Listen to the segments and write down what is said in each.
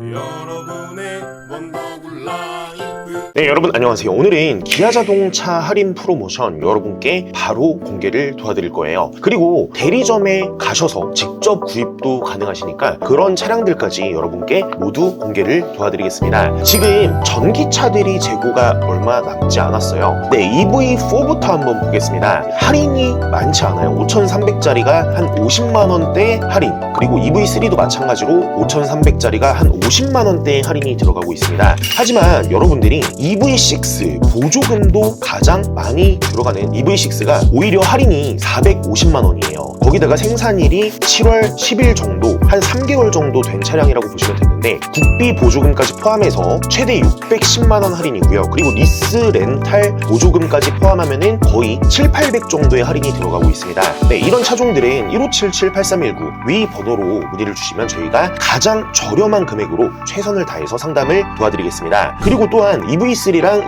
여러분의 원더블 라이프 네 여러분 안녕하세요. 오늘은 기아 자동차 할인 프로모션 여러분께 바로 공개를 도와드릴 거예요. 그리고 대리점에 가셔서 직접 구입도 가능하시니까 그런 차량들까지 여러분께 모두 공개를 도와드리겠습니다. 지금 전기차들이 재고가 얼마 남지 않았어요. 네 EV4부터 한번 보겠습니다. 할인이 많지 않아요. 5,300짜리가 한 50만 원대 할인 그리고 EV3도 마찬가지로 5,300짜리가 한 50만 원대 할인이 들어가고 있습니다. 하지만 여러분들이 EV6 보조금도 가장 많이 들어가는 EV6가 오히려 할인이 450만 원이에요. 거기다가 생산일이 7월 10일 정도, 한 3개월 정도 된 차량이라고 보시면 되는데 국비 보조금까지 포함해서 최대 610만 원 할인이고요. 그리고 리스 렌탈 보조금까지 포함하면은 거의 7, 800 정도의 할인이 들어가고 있습니다. 네, 이런 차종들은 1577-8319 위 번호로 문의를 주시면 저희가 가장 저렴한 금액으로 최선을 다해서 상담을 도와드리겠습니다. 그리고 또한 EV3랑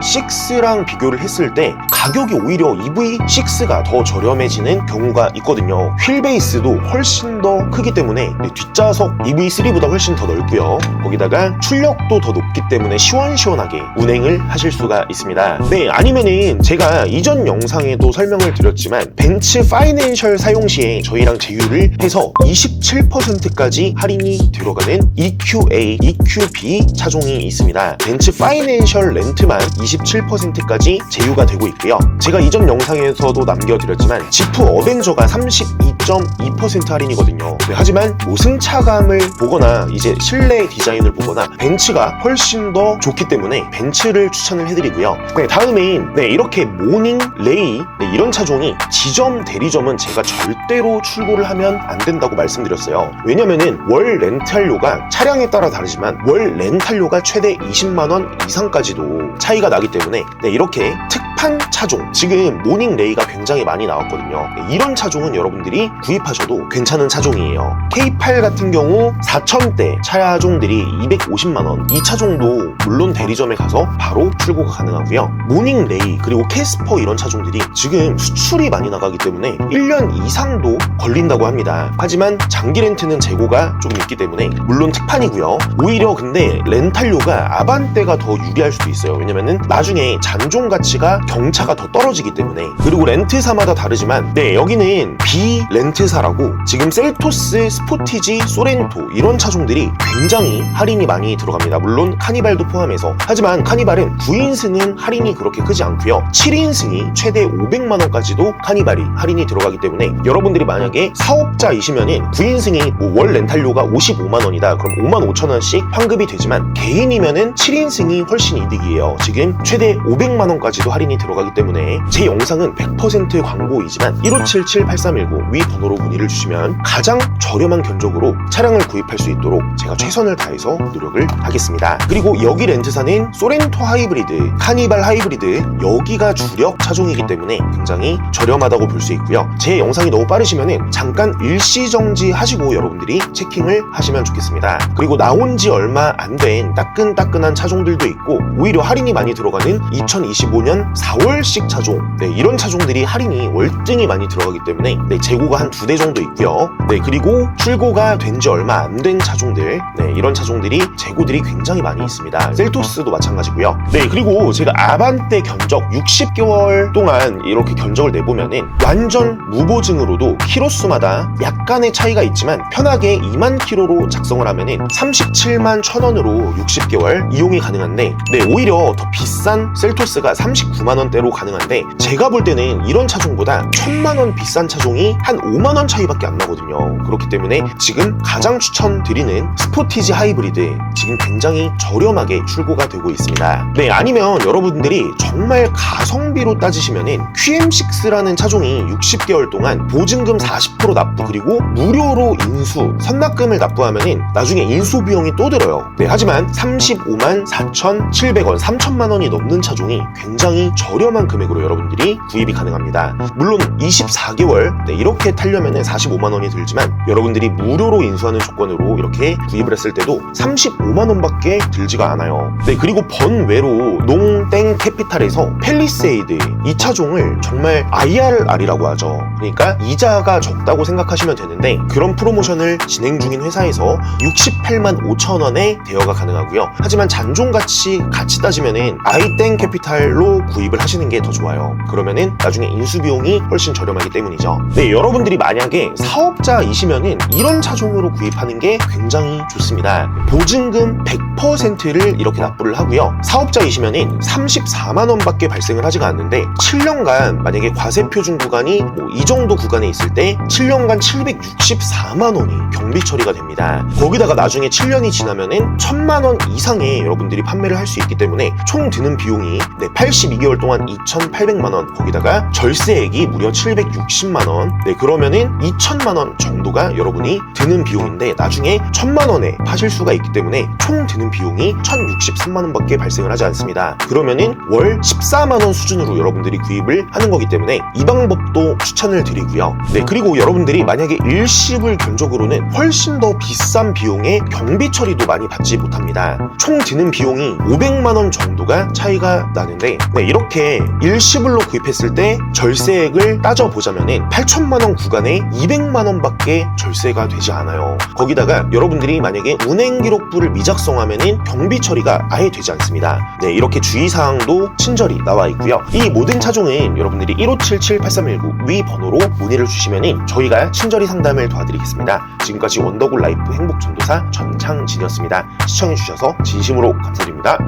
EV6랑 비교를 했을 때 가격이 오히려 EV6가 더 저렴해지는 경우가 있거든요. 휠 베이스도 훨씬 더 크기 때문에 네, 뒷좌석 EV3보다 훨씬 더 넓고요. 거기다가 출력도 더 높기 때문에 시원시원하게 운행을 하실 수가 있습니다. 네, 아니면은 제가 이전 영상에도 설명을 드렸지만 벤츠 파이낸셜 사용 시에 저희랑 제휴를 해서 27%까지 할인이 들어가는 EQA, EQB 차종이 있습니다. 벤츠 파이낸셜 렌트만 27%까지 제휴가 되고 있고요. 제가 이전 영상에서도 남겨드렸지만 지프 어벤져가 32.2% 할인이거든요. 네, 하지만 뭐 승차감을 보거나 이제 실내 디자인을 보거나 벤츠가 훨씬 더 좋기 때문에 벤츠를 추천을 해드리고요. 네, 다음엔 네, 이렇게 모닝 레이 네, 이런 차종이 지점 대리점은 제가 절대로 출고를 하면 안 된다고 말씀드렸어요. 왜냐면은 월 렌탈료가 차량에 따라 다르지만 월 렌탈료가 최대 20만 원 이상 까지도 차이가 나기 때문에 네, 이렇게 특 판 차종 지금 모닝 레이가 굉장히 많이 나왔거든요. 네, 이런 차종은 여러분들이 구입하셔도 괜찮은 차종이에요. K8 같은 경우 4천대 차종들이 250만 원. 이 차종도 물론 대리점에 가서 바로 출고가 가능하고요. 모닝 레이 그리고 캐스퍼 이런 차종들이 지금 수출이 많이 나가기 때문에 1년 이상도 걸린다고 합니다. 하지만 장기 렌트는 재고가 좀 있기 때문에 물론 특판이고요. 오히려 근데 렌탈료가 아반떼가 더 유리할 수도 있어요. 왜냐면은 나중에 잔존 가치가 경차가 더 떨어지기 때문에 그리고 렌트사마다 다르지만 네 여기는 비 렌트사라고 지금 셀토스, 스포티지, 소렌토 이런 차종들이 굉장히 할인이 많이 들어갑니다. 물론 카니발도 포함해서 하지만 카니발은 9인승은 할인이 그렇게 크지 않고요. 7인승이 최대 500만 원까지도 카니발이 할인이 들어가기 때문에 여러분들이 만약에 사업자이시면은 9인승이 뭐 월 렌탈료가 55만 원이다. 그럼 5만 5천 원씩 환급이 되지만 개인이면은 7인승이 훨씬 이득이에요. 지금 최대 500만 원까지도 할인 이 들어가기 때문에 제 영상은 100% 광고이지만 1577-8319 위 번호로 문의를 주시면 가장 저렴한 견적으로 차량을 구입할 수 있도록 제가 최선을 다해서 노력을 하겠습니다. 그리고 여기 렌트사는 소렌토 하이브리드, 카니발 하이브리드 여기가 주력 차종이기 때문에 굉장히 저렴하다고 볼 수 있고요. 제 영상이 너무 빠르시면은 잠깐 일시 정지 하시고 여러분들이 체킹을 하시면 좋겠습니다. 그리고 나온 지 얼마 안 된 따끈따끈한 차종들도 있고 오히려 할인이 많이 들어가는 2025년 4월식 차종 네, 이런 차종들이 할인이 월등히 많이 들어가기 때문에 네, 재고가 한 두 대 정도 있고요. 네, 그리고 출고가 된 지 얼마 안 된 차종들 네, 이런 차종들이 재고들이 굉장히 많이 있습니다. 셀토스도 마찬가지고요. 네, 그리고 제가 아반떼 견적 60개월 동안 이렇게 견적을 내보면은 완전 무보증으로도 키로수마다 약간의 차이가 있지만 편하게 2만 키로로 작성을 하면은 37만 천 원으로 60개월 이용이 가능한데 네 오히려 더 비싼 셀토스가 39만 원대로 가능한데 제가 볼 때는 이런 차종보다 천만 원 비싼 차종이 한 5만 원 차이밖에 안 나거든요. 그렇기 때문에 지금 가장 추천드리는 스포티지 하이브리드 지금 굉장히 저렴하게 출고가 되고 있습니다. 네 아니면 여러분들이 정말 가성비로 따지시면은 QM6라는 차종이 60개월 동안 보증금 40% 납부 그리고 무료로 인수 선납금을 납부하면은 나중에 인수 비용이 또 들어요. 네 하지만 35만 700원, 3천만 원이 넘는 차종이 굉장히 저 렴한 금액으로 여러분들이 구입이 가능합니다. 물론 24개월 네, 이렇게 타려면 45만 원이 들지만 여러분들이 무료로 인수하는 조건으로 이렇게 구입을 했을 때도 35만 원밖에 들지가 않아요. 네, 그리고 번외로 농땡 캐피탈에서 펠리세이드 이 차종을 정말 IRR이라고 하죠. 그러니까 이자가 적다고 생각하시면 되는데 그런 프로모션을 진행 중인 회사에서 68만 5천 원에 대여가 가능하고요. 하지만 잔존가치 같이 따지면은 아이땡 캐피탈로 구입을 하시는 게 더 좋아요. 그러면은 나중에 인수 비용이 훨씬 저렴하기 때문이죠. 네, 여러분들이 만약에 사업자이시면은 이런 차종으로 구입하는 게 굉장히 좋습니다. 보증금 100%를 이렇게 납부를 하고요. 사업자이시면은 34만 원밖에 발생을 하지가 않는데 7년간 만약에 과세 표준 구간이 뭐 이 정도 구간에 있을 때 7년간 764만 원이 경비 처리가 됩니다. 거기다가 나중에 7년이 지나면은 1000만 원 이상의 여러분들이 판매를 할 수 있기 때문에 총 드는 비용이 네, 82개월 동안 2,800만 원 거기다가 절세액이 무려 760만 원. 네, 그러면은 2천만 원 정도가 여러분이 드는 비용인데 나중에 1000만 원에 파실 수가 있기 때문에 총 드는 비용이 1,063만 원밖에 발생을 하지 않습니다. 그러면은 월 14만 원 수준으로 여러분들이 구입을 하는 거기 때문에 이 방법도 추천을 드리고요. 네, 그리고 여러분들이 만약에 일시불 견적으로는 훨씬 더 비싼 비용의 경비 처리도 많이 받지 못합니다. 총 드는 비용이 500만 원 정도가 차이가 나는데 네, 이렇게 일시불로 구입했을 때 절세액을 따져 보자면은 8천만 원 구간에 200만 원 밖에 절세가 되지 않아요. 거기다가 여러분들이 만약에 운행 기록부를 미작성하면은 경비 처리가 아예 되지 않습니다. 네, 이렇게 주의 사항도 친절히 나와 있고요. 이 모든 차종은 여러분들이 1577-8319 위 번호로 문의를 주시면은 저희가 친절히 상담을 도와드리겠습니다. 지금까지 원더골 라이프 행복 전도사 전창진이었습니다. 시청해주셔서 진심으로 감사드립니다.